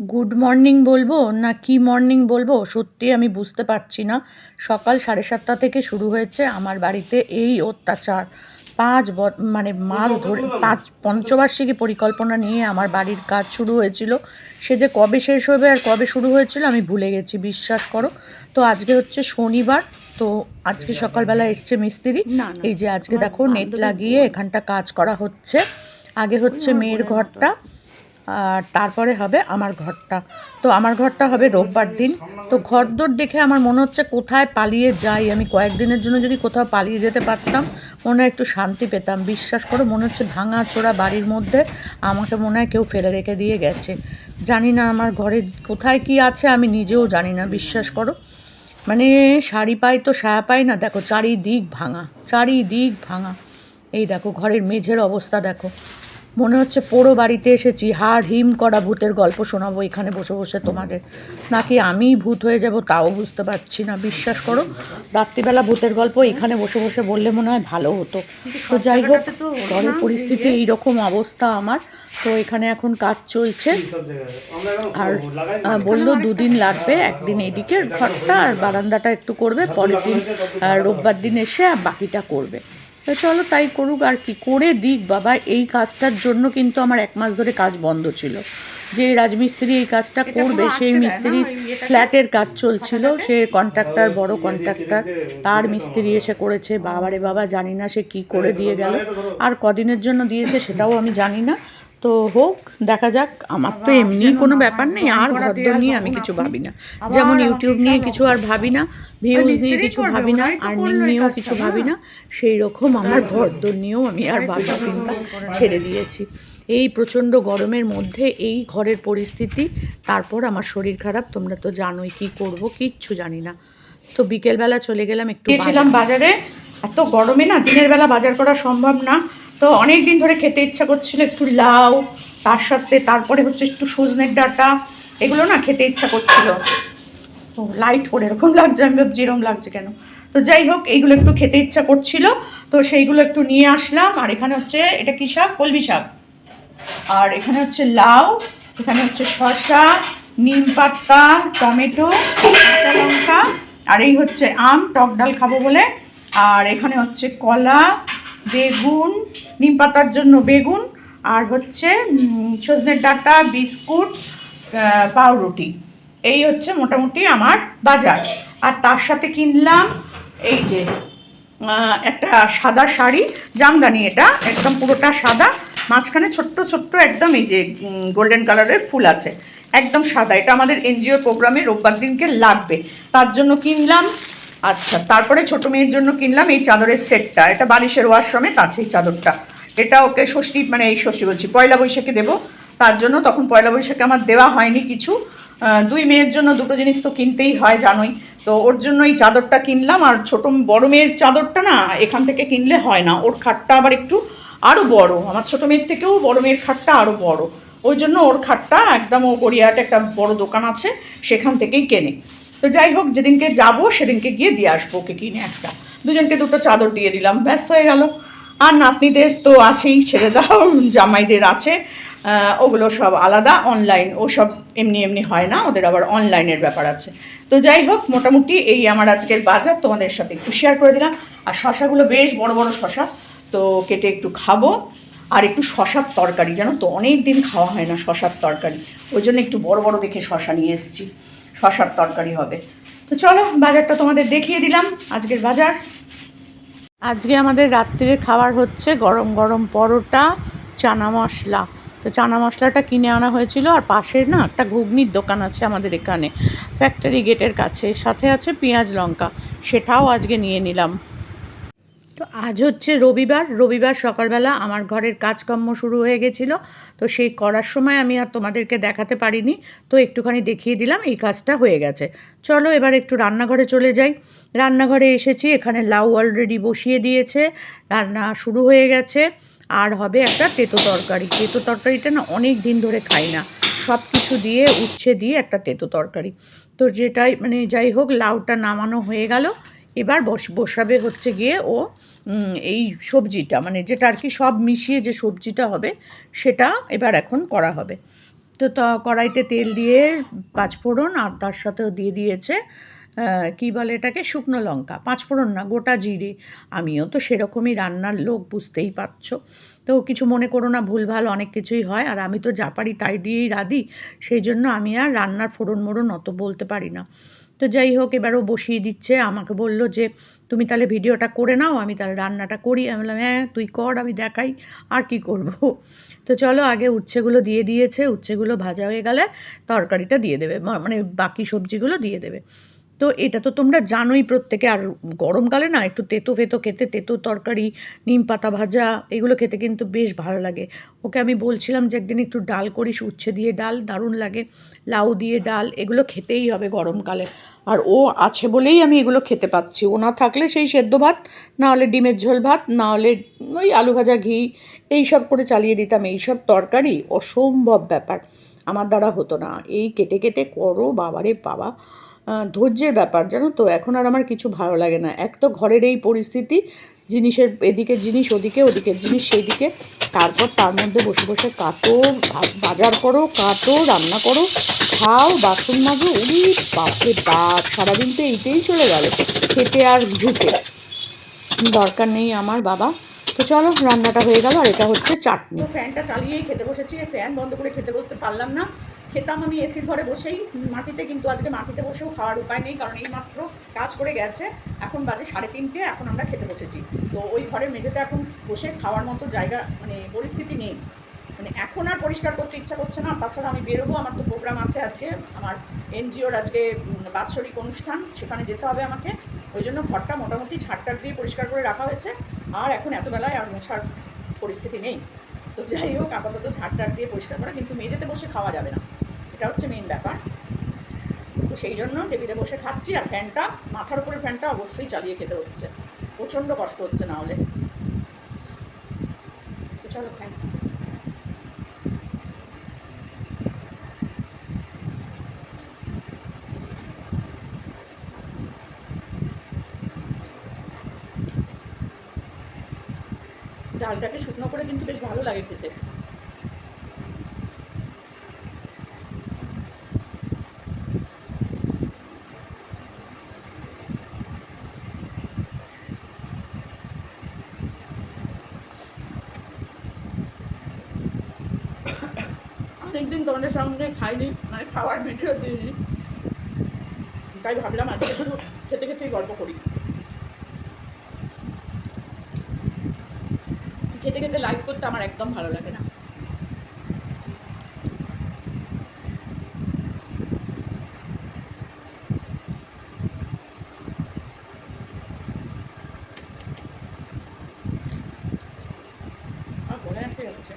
Good morning বলব না কি মর্নিং বলব সত্যি আমি বুঝতে পারছি না। সকাল সাড়ে সাতটা থেকে শুরু হয়েছে আমার বাড়িতে এই অত্যাচার। পাঁচ ব- মানে মাস ধরে পাঁচ পঞ্চবার্ষিকী পরিকল্পনা নিয়ে আমার বাড়ির কাজ শুরু হয়েছিল। সে যে কবে শেষ হবে আর কবে শুরু হয়েছিল আমি ভুলে গেছি বিশ্বাস করো। তো আজকে হচ্ছে শনিবার তো আজকে সকালবেলা এসছে মিস্ত্রি। এই যে আজকে দেখো নেট লাগিয়ে এখানটা কাজ করা হচ্ছে। আগে হচ্ছে মেয়ের ঘরটা। আর তারপরে হবে আমার ঘরটা। তো আমার ঘরটা হবে রোববার দিন। তো ঘরদোর দেখে আমার মনে হচ্ছে কোথায় পালিয়ে যাই। আমি কয়েকদিনের জন্য যদি কোথাও পালিয়ে যেতে পারতাম, মনে হয় একটু শান্তি পেতাম। বিশ্বাস করো, মনে হচ্ছে ভাঙা চোরা বাড়ির মধ্যে আমাকে মনে হয় কেউ ফেলে রেখে দিয়ে গেছে। জানি না আমার ঘরে কোথায় কি আছে, আমি নিজেও জানি না, বিশ্বাস করো। মানে শাড়ি পাই তো, সায়া পাই না, দেখো চারিদিক ভাঙা চারিদিক ভাঙা। এই দেখো, ঘরের মেঝের অবস্থা দেখো। মনে হচ্ছে পোড়ো বাড়িতে এসেছি। হাড় হিম করা ভূতের গল্প শোনাবো এখানে বসে বসে তোমাদের। নাকি আমি ভূত হয়ে যাব তাও বুঝতে পারছি না বিশ্বাস করো। রাত্রিবেলা ভূতের গল্প এখানে বসে বসে বললে মনে হয় ভালো হতো। তো যাই হোক ঘরের পরিস্থিতি এইরকম অবস্থা আমার। তো এখানে এখন কাজ চলছে। আর বলল দুদিন লাগবে একদিন এইদিকে ঘরটা আর বারান্দাটা একটু করবে পরের দিন রোববার দিন এসে আর বাকিটা করবে। তো চলো তাই করুক আর কি করে দিক বাবা এই কাজটার জন্য কিন্তু আমার এক মাস ধরে কাজ বন্ধ ছিল। যে রাজমিস্ত্রি এই কাজটা করবে সেই মিস্ত্রি ফ্ল্যাটের কাজ চলছিল সে কন্ট্রাক্টর বড় কন্ট্রাক্টর তার মিস্ত্রি এসে করেছে বাবারে বাবা জানি না সে কি করে দিয়ে গেল আর কদিনের জন্য দিয়েছে সেটাও আমি জানি না। তো হোক দেখা যাক। আমার তো এমনি কোনো ব্যাপার নেই আর ঘরদোর নিয়ে আমি কিছু ভাবি না। যেমন ইউটিউব নিয়ে কিছু আর ভাবি না ভিউজ নিয়ে কিছু ভাবি না আর্নিং নিয়েও কিছু ভাবি না সেই রকম আমার ঘরদোর নিয়েও আমি আর ভাবনা চিন্তা ছেড়ে দিয়েছি। এই প্রচণ্ড গরমের মধ্যে এই ঘরের পরিস্থিতি তারপর আমার শরীর খারাপ তোমরা তো জানোই কি করব কিচ্ছু জানি না। তো বিকেলবেলা চলে গেলাম একটু গিয়েছিলাম বাজারে এত গরমে না দিনের বেলা বাজার করা সম্ভব না। তো অনেক দিন ধরে খেতে ইচ্ছা করছিল একটু লাউ, তার সাথে তারপরে হচ্ছে একটু সজনের ডাঁটা, এগুলো না খেতে ইচ্ছা করছিল। তো লাইট করে এরকম লাগছে, আমি ভাবছি এরকম লাগছে কেন? তো যাই হোক, এইগুলো একটু খেতে ইচ্ছা করছিল। তো সেইগুলো একটু নিয়ে আসলাম, আর এখানে হচ্ছে, এটা কী শাক? কলবি শাক। আর এখানে হচ্ছে লাউ, এখানে হচ্ছে শসা, নিম পাতা, টমেটো, কাঁচা লঙ্কা, আর এই হচ্ছে আম, টক ডাল খাব বলে। আর এখানে হচ্ছে কলা বেগুন, নিম পাতার জন্য বেগুন, আর হচ্ছে সজনের ডাঁটা, বিস্কুট পাউরুটি। এই হচ্ছে মোটামুটি আমার বাজার। আর তার সাথে কিনলাম এই যে একটা সাদা শাড়ি। জামদানি এটা, একদম পুরোটা সাদা। মাঝখানে ছোট্ট ছোট্ট একদম এই যে গোল্ডেন কালারের ফুল আছে। একদম সাদা। এটা আমাদের এনজিও প্রোগ্রামে রোববার দিনকে লাগবে। তার জন্য কিনলাম আচ্ছা তারপরে ছোট মেয়ের জন্য কিনলাম এই চাদরের সেটটা। এটা বালিশের ওয়াশরুমে আছে এই চাদরটা। এটা ওকে ষষ্ঠী মানে এই ষষ্ঠী বলছি, পয়লা বৈশাখে দেবো। তার জন্য তখন পয়লা বৈশাখে আমার দেওয়া হয়নি কিছু। দুই মেয়ের জন্য দুটো জিনিস তো কিনতেই হয়, জানোই। তো ওর জন্য এই চাদরটা কিনলাম, আর ছোট বড় মেয়ের চাদরটা না এখান থেকে কিনলে হয় না। ওর খাটটা আবার একটু আরও বড়। আমার ছোট মেয়ের থেকেও বড় মেয়ের খাটটা আরও বড়। ওই জন্য ওর খাটটা একদম ও গড়িয়াহাটে একটা বড় দোকান আছে, সেখান থেকেই কেনে। তো যাই হোক, যেদিনকে যাব, সেদিনকে গিয়ে দিয়ে আসব ওকে কিনে একটা। দুজনকে দুটো চাদর দিয়ে দিলাম, ব্যাস হয়ে গেল। আর নাতনিদের তো আছেই, ছেড়ে দাও, জামাইদের আছে ওগুলো সব আলাদা অনলাইন ও সব এমনি এমনি হয় না, ওদের আবার অনলাইনের ব্যাপার আছে। তো যাই হোক, মোটামুটি এই আমার আজকের বাজার, তোমাদের সাথে একটু শেয়ার করে দিলাম। আর শশাগুলো বেশ বড় বড় শশা, তো কেটে একটু খাব। আর একটু শশার তরকারি, জানো তো অনেক দিন খাওয়া হয় না শশার তরকারি। ওই জন্য একটু বড় বড় দেখে শশা নিয়ে এসেছি। শশার তরকারি হবে। তো চলো, বাজারটা তোমাদের দেখিয়ে দিলাম, আজকের বাজার। আজকে আমাদের রাত্রিরে খাবার হচ্ছে গরম গরম পরোটা, চানা মশলা। তো চানা মশলাটা কিনে আনা হয়েছিল, আর পাশের না একটা ঘুগনির দোকান আছে আমাদের এখানে ফ্যাক্টরি গেটের কাছে। সাথে আছে পেঁয়াজ লঙ্কা, সেটাও আজকে নিয়ে নিলাম। তো আজ হচ্ছে রবিবার রবিবার সকালবেলা আমার ঘরের কাজকর্ম শুরু হয়ে গেছিল। তো সেই করার সময় আমি আর তোমাদেরকে দেখাতে পারিনি। তো একটুখানি দেখিয়ে দিলাম, এই কাজটা হয়ে গেছে। চলো এবার একটু রান্নাঘরে চলে যাই। রান্নাঘরে এসেছি, এখানে লাউ অলরেডি বসিয়ে দিয়েছে, রান্না শুরু হয়ে গেছে। আর হবে একটা তেতো তরকারি। তেতো তরকারিটা না অনেক দিন ধরে খাই না। সব কিছু দিয়ে, উচ্ছে দিয়ে একটা তেতো তরকারি। তো যেটাই মানে যাই হোক, লাউটা নামানো হয়ে গেল। এবার বস, বসাবে হচ্ছে গিয়ে ও এই সবজিটা মানে যেটা আর কি সব মিশিয়ে যে সবজিটা হবে, সেটা এবার এখন করা হবে। তো কড়াইতে তেল দিয়ে পাঁচফোড়ন আর তার সাথেও দিয়ে দিয়েছে কি বলে এটাকে, শুকনো লঙ্কা। পাঁচফোড়ন না, গোটা জিরে। আমিও তো সেরকমই রান্নার লোক, বুঝতেই পারছ। তো কিছু মনে করো না, ভুলভাল অনেক কিছুই হয়, আর আমি তো যা পারি তাই দিয়েই রাঁধি। সেই জন্য আমি আর রান্নার ফোড়ন মোড়ন অত বলতে পারি না। তো যাই হোক এবারও বসিয়ে দিচ্ছে। আমাকে বলল যে, তুমি তাহলে ভিডিওটা করে নাও, আমি তাহলে রান্নাটা করি। আমি বললাম হ্যাঁ তুই কর, আমি দেখাই, আর কি করব? তো চলো, আগে উচ্ছেগুলো দিয়ে দিয়েছে, উচ্ছেগুলো ভাজা হয়ে গেলে তরকারিটা দিয়ে দেবে মানে বাকি সবজিগুলো দিয়ে দেবে। তো এটা তো তোমরা জানোই প্রত্যেকে। আর গরমকালে না, একটু তেতো ফেতো খেতে, তেতো তরকারি, নিম পাতা ভাজা, এগুলো খেতে কিন্তু বেশ ভালো লাগে। ওকে আমি বলছিলাম যে একদিন একটু ডাল করিস, উচ্ছে দিয়ে ডাল, দারুণ লাগে। লাউ দিয়ে ডাল, এগুলো খেতেই হবে গরমকালে। আর ও আছে বলেই আমি এগুলো খেতে পাচ্ছি। ও না থাকলে সেই সেদ্ধ ভাত, না হলে ডিমের ঝোল ভাত, না হলে ওই আলু ভাজা ঘি এই সব করে চালিয়ে দিতাম। এই সব তরকারি অসম্ভব ব্যাপার। আমার দ্বারা হতো না। এই কেটে কেটে করো, বাবারে বাবা। ধৈর্যের ব্যাপার, জানো তো? এখন আর আমার কিছু ভালো লাগে না। এক তো ঘরের এই পরিস্থিতি, জিনিসের এদিকে জিনিস, ওদিকে ওদিকের জিনিস, সেইদিকে। তারপর তার মধ্যে বসে বসে কাটো বাজার করো, কাটো, রান্না করো, খাও, বাসন মাজো, উড়ি, বাপরে বাপ! সারাদিন তো এইটাই চলে গেল, খেতে আর ঘুটে দরকার নেই আমার বাবা। তো চলো, রান্নাটা হয়ে গেল, আর এটা হচ্ছে চাটনি। ফ্যানটা চালিয়েই খেতে বসেছি, ফ্যান বন্ধ করে খেতে বসতে পারলাম না। খেতাম আমি এসির ঘরে বসেই, মাটিতে কিন্তু আজকে মাটিতে বসেও খাওয়ার উপায় নেই, কারণ এই মাত্র কাজ করে গেছে। এখন বাজে সাড়ে তিনটে, এখন আমরা খেতে বসেছি। তো ওই ঘরের মেঝেতে এখন বসে খাওয়ার মতো জায়গা মানে পরিস্থিতি নেই। মানে এখন আর পরিষ্কার করতে ইচ্ছা করছে না, তাছাড়া আমি বেরোবো, আমার তো প্রোগ্রাম আছে আজকে, আমার এনজিওর আজকে বাৎসরিক অনুষ্ঠান, সেখানে যেতে হবে আমাকে। ওই জন্য ঘরটা মোটামুটি ঝাড়টার দিয়ে পরিষ্কার করে রাখা হয়েছে। আর এখন এত বেলায় আর মোছার পরিস্থিতি নেই। তো যাই হোক, আপাতত ঝাড়টার দিয়ে পরিষ্কার করা, কিন্তু মেঝেতে বসে খাওয়া যাবে না। এটা হচ্ছে মেন ব্যাপার। তো সেই জন্য টেবিলে বসে খাচ্ছি আর ফ্যানটা, মাথার উপরে ফ্যানটা অবশ্যই চালিয়ে খেতে হচ্ছে। প্রচণ্ড কষ্ট হচ্ছে না হলে। চলো ফ্যান ডালটাকে শুকনো করে কিন্তু বেশ ভালো লাগে খেতে। খাইনি মানে খাওয়ার ভিডিও দিইনি। তাই ভাবলাম আজকে একটু খেতে খেতেই গল্প করি। খেতে খেতে লাইভ করতে আমার একদম ভালো লাগে না আর বলে আসতে যাচ্ছে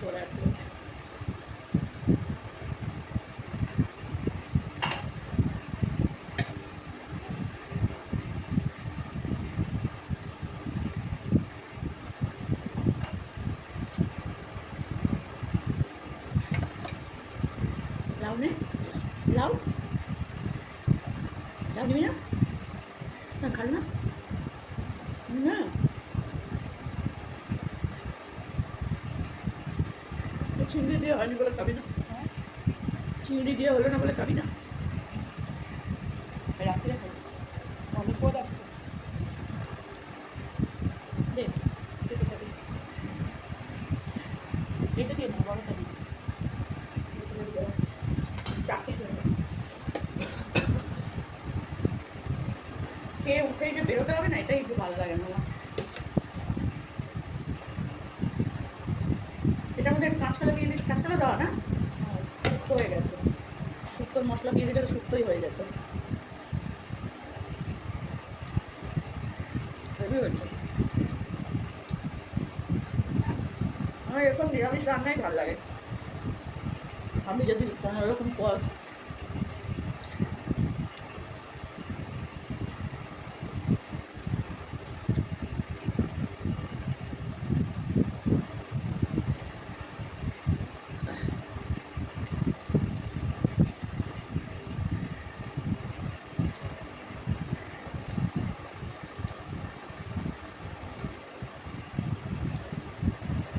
চলে আসলো লাউ নে লাউ লাউ নিবি না না খাল না না তো চিংড়ি দিয়ে হয়নি বলে খাবি না চিংড়ি দিয়ে হলো না বলে খাবি না রাত্রে খাবি অনেক পদ আছে দে কেটে খাবি কেটে দিয়ে না বড় খাবি চাকরি করে খেয়ে উঠেই যে বেরোতে হবে না এটাই একটু ভালো লাগে না আমার। এটার মধ্যে একটু কাঁচকলা দিয়ে দিলে কাঁচকলা দেওয়া না শুক্তো হয়ে গেছে শুক্তোর মশলা দিয়ে দিলে তো শুক্তোই হয়ে যেত হয়েছে আমার এরকম নিরামিষ রান্নাই ভালো লাগে। আমি যদি কোনো রকম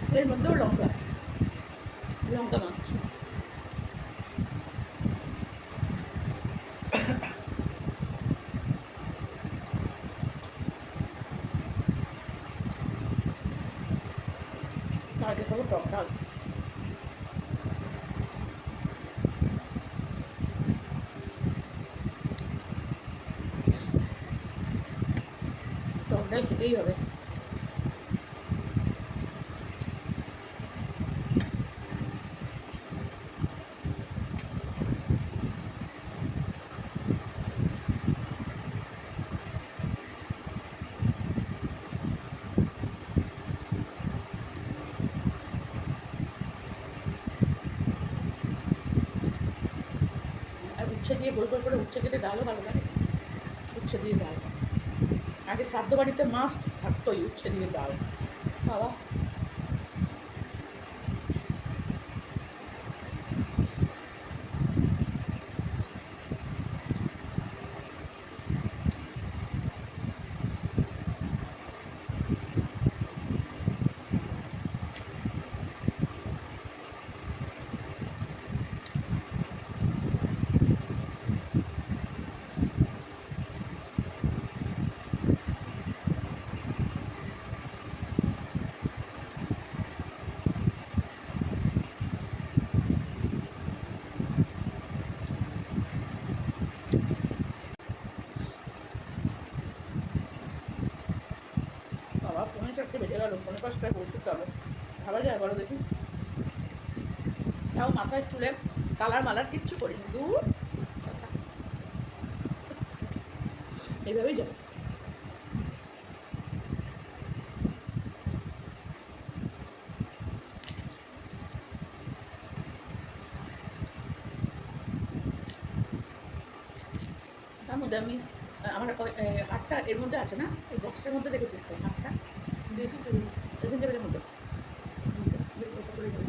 ঝোলের মধ্যেও লঙ্কা লঙ্কা মাছ আগে খাব টক ডাল টক ডাল খেতেই হবে আর উচ্ছে দিয়ে গোল গোল করে উচ্ছে কেটে ডালও ভালো লাগে উচ্ছে দিয়ে ডাল। আগে শ্রাদ্ধ বাড়িতে মাছ থাকতোই উচ্ছে দিয়ে ডাল। বাবা বাবা পৌনে চারটে বেজে গেল পৌনে পাঁচটায় পৌঁছতে হবে ভাবা যায় বলো দেখি তাও মাথায় চুলে কালার মালার কিচ্ছু করিনি। দূর। এইভাবেই যাবে। তার মধ্যে আমি আমার আটটা এর মধ্যে আছে না? এই বক্সের মধ্যে দেখেছিস তো? এখানে যাবে এর মধ্যে হুম, ওটা করে যাবে।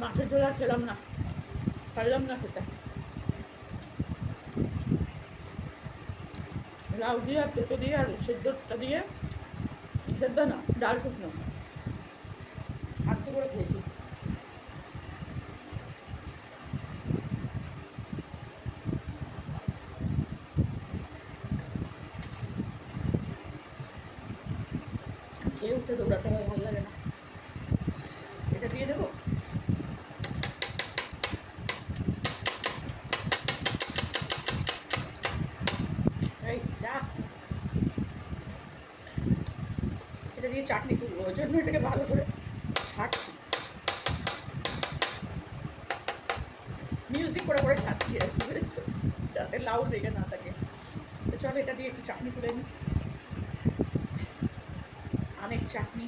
মাছের ঝোল আর খেলাম না। পারলাম না খেতে। লাউ দিয়ে আর পেঁপে দিয়ে আর সেদ্ধটা দিয়ে, সেদ্ধ না, ডাল শুকনো। আটকে করে খেয়েছি খেয়ে উঠে দৌড়াতে হয় ভালো লাগে না এটা দিয়ে দেবো এই যা করব ওই জন্য এটাকে ভালো করে ছাড়ছি মিউজিক করে করে ছাড়ছি আর কি বুঝেছ যাতে লাউড লেগে না থাকে তো চলো এটা দিয়ে একটু চাটনি করে নিই আমের চাটনি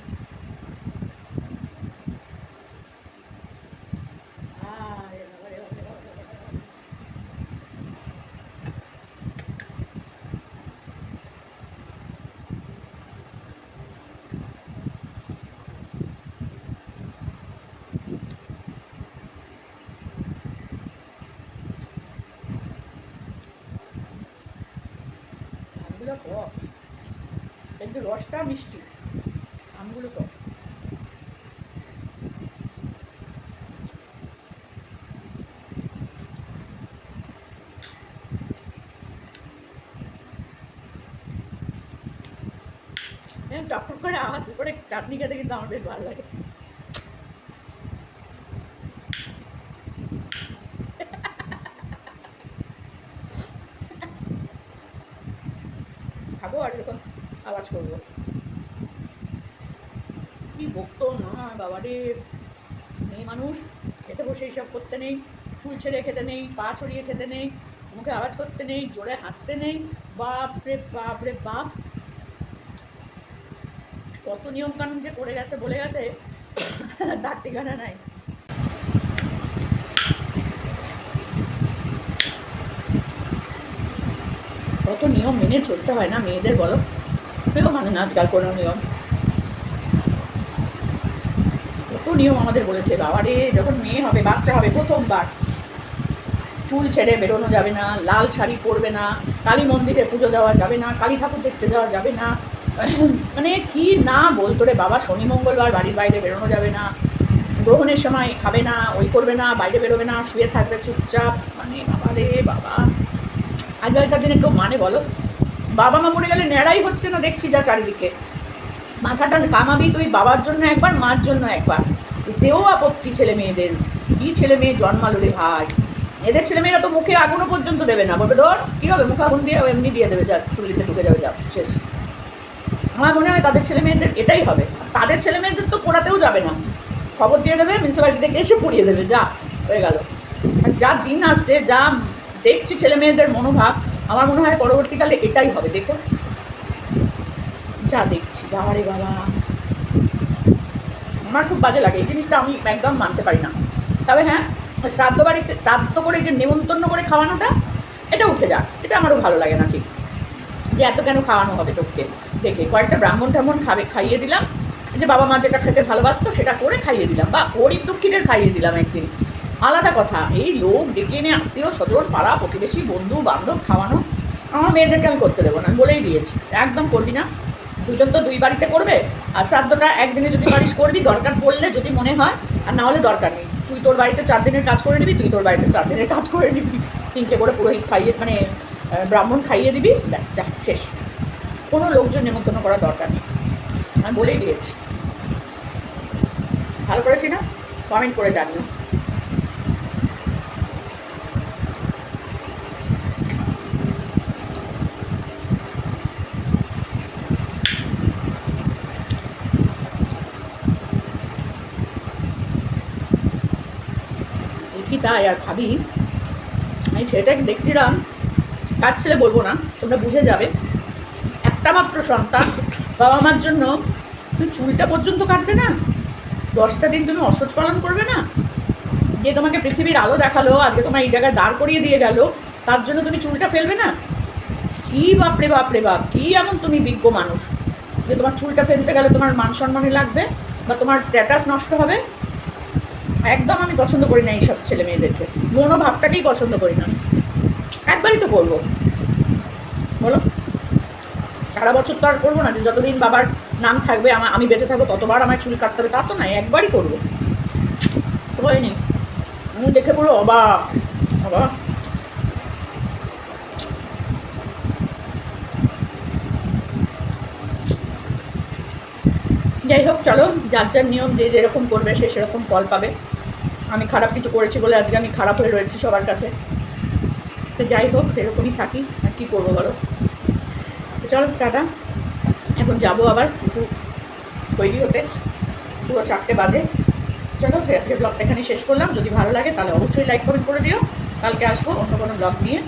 আরে বাবা রে বাবা রে বাবা রে বাবা রে। আমগুলো টক কিন্তু রসটা মিষ্টি। আমগুলো তো। টক করে আওয়াজ করে চাটনি খেতে কিন্তু আমার বেশ ভালো লাগে খাব আর যখন আওয়াজ করব। কি বকতো না বাবা রে মেয়ে মানুষ, খেতে বসে এইসব করতে নেই, চুল ছেড়ে খেতে নেই, পা ছড়িয়ে খেতে নেই, মুখে আওয়াজ করতে নেই, জোরে হাসতে নেই। বাপ রে বাপ। রে বাপ কত নিয়ম কানুন যে করে গেছে, বলে গেছে তার ঠিকানা নাই। কত নিয়ম মেনে চলতে হয় না মেয়েদের বলো। কেউ মানে না আজকাল কোনো নিয়ম। কত নিয়ম আমাদের বলেছে বাবা রে যখন মেয়ে হবে, বাচ্চা হবে, প্রথমবার। চুল ছেড়ে বেরোনো যাবে না, লাল শাড়ি পরবে না, কালী মন্দিরে পুজো দেওয়া যাবে না, কালী ঠাকুর দেখতে যাওয়া যাবে না। মানে কি না বলতো রে বাবা, শনি, মঙ্গলবার বাড়ির বাইরে বেরোনো যাবে না। গ্রহণের সময় খাবে না, ওই করবে না, বাইরে বেরোবে না, শুয়ে থাকবে চুপচাপ। মানে বাবা রে বাবা। আজকালকার দিনে কেউ মানে বলো বাবা মা মরে গেলে ন্যাড়াই হচ্ছে না, দেখছি যা চারিদিকে। মাথাটা কামাবি তুই বাবার জন্য একবার, মার জন্য একবার। এতেও আপত্তি ছেলে মেয়েদের। কি ছেলে মেয়ে জন্মালো রে ভাই? এদের ছেলে মেয়েরা তো মুখে আগুনও পর্যন্ত দেবে না। বলবে, ধর, কী হবে? মুখে আগুন দিয়ে এমনি দিয়ে দেবে। যা চুলিতে ঢুকে যাবে, যা, শেষ। আমার মনে হয় তাদের ছেলে মেয়েদের এটাই হবে। তাদের ছেলে মেয়েদের তো পড়াতেও যাবে না। খবর দিয়ে দেবে মিউনিসিপ্যালিটি থেকে এসে পড়িয়ে দেবে। যা, হয়ে গেল। আর যা দিন আসছে, যা দেখছি ছেলে মেয়েদের মনোভাব আমার মনে হয় পরবর্তীকালে এটাই হবে দেখো যা দেখছি বাবা রে বাবা। আমার খুব বাজে লাগে, এই জিনিসটা আমি একদম মানতে পারি না। তবে হ্যাঁ শ্রাদ্ধ বাড়িতে, শ্রাদ্ধ করে যে নেমন্তন্ন করে খাওয়ানোটা, এটা উঠে যাক, এটা আমারও ভালো লাগে না যে এত কেন খাওয়ানো হবে তোকে? দেখে কয়েকটা ব্রাহ্মণ টাহ্মণ খাবে, খাইয়ে দিলাম। যে বাবা মা যেটা খেতে ভালোবাসতো, সেটা করে খাইয়ে দিলাম। বা গরিব দুঃখীদের খাইয়ে দিলাম একদিন। আলাদা কথা। এই লোক ডেকে এনে আত্মীয় স্বজন, পাড়া, প্রতিবেশী, বন্ধু, বান্ধব খাওয়ানো, আমার মেয়েদেরকে আমি করতে দেবো না বলেই দিয়েছি। একদম করবি না। দুজন তো দুই বাড়িতে করবে। আর শ্রাদ্ধটা একদিনে যদি পারিস করবি, দরকার পড়লে যদি মনে হয়, আর না হলে দরকার নেই। তুই তোর বাড়িতে চার দিনের কাজ করে নিবি, তুই তোর বাড়িতে চার দিনের কাজ করে নিবি। তিনটে করে পুরোহিত খাইয়ে মানে ব্রাহ্মণ খাইয়ে দিবি, ব্যাস, যা, শেষ। কোনো লোকজন নেমন্তন্ন করার দরকার নেই। আমি বলেই দিয়েছি। ভালো করেছি না? কমেন্ট করে জানিও কি তাই আর ভাবি আমি সেটাকে দেখছিলাম কার ছেলে বলব না, তোমরা বুঝে যাবে। একটা মাত্র সন্তান, বাবা মার জন্য তুমি চুলটা পর্যন্ত কাটবে না, দশটা দিন তুমি অসহ্য পালন করবে না। যে তোমাকে পৃথিবীর আলো দেখাল, আজকে তোমার এই জায়গায় দাঁড় করিয়ে দিয়ে গেল, তার জন্য তুমি চুলটা ফেলবে না। কি বাপরে বাপরে বাপ, কি এমন তুমি বিজ্ঞ মানুষ যে তোমার চুলটা ফেলতে গেলে তোমার মান সম্মানে লাগবে বা তোমার স্ট্যাটাস নষ্ট হবে? একদম আমি পছন্দ করি না এইসব ছেলে মেয়েদেরকে। মনোভাবটাকেই পছন্দ করি না একবারই তো করব বলো। সারা বছর তো আর করব না যে যতদিন বাবার নাম থাকবে আমার আমি বেঁচে থাকব, ততবার আমার চুল কাটতে হবে, তা তো নাই, একবারই করব। হয়নি আমি দেখে পুরো অবাক। অবাক। যাই হোক, চলো, যার যার নিয়ম যে যেরকম করবে সে সেরকম ফল পাবে। আমি খারাপ কিছু করেছি বলে আজকে আমি খারাপ হয়ে রয়েছি সবার কাছে। তো যাই হোক সেরকমই থাকি। আর কী করব বলো? তো চলো, টাটা। এখন যাব আবার একটু তৈরি হতে। পুরো চারটে বাজে। চলো আজকে ব্লগটা এখানে শেষ করলাম। যদি ভালো লাগে তাহলে অবশ্যই লাইক কমেন্ট করে দিও। কালকে আসব অন্য কোনো ব্লগ নিয়ে।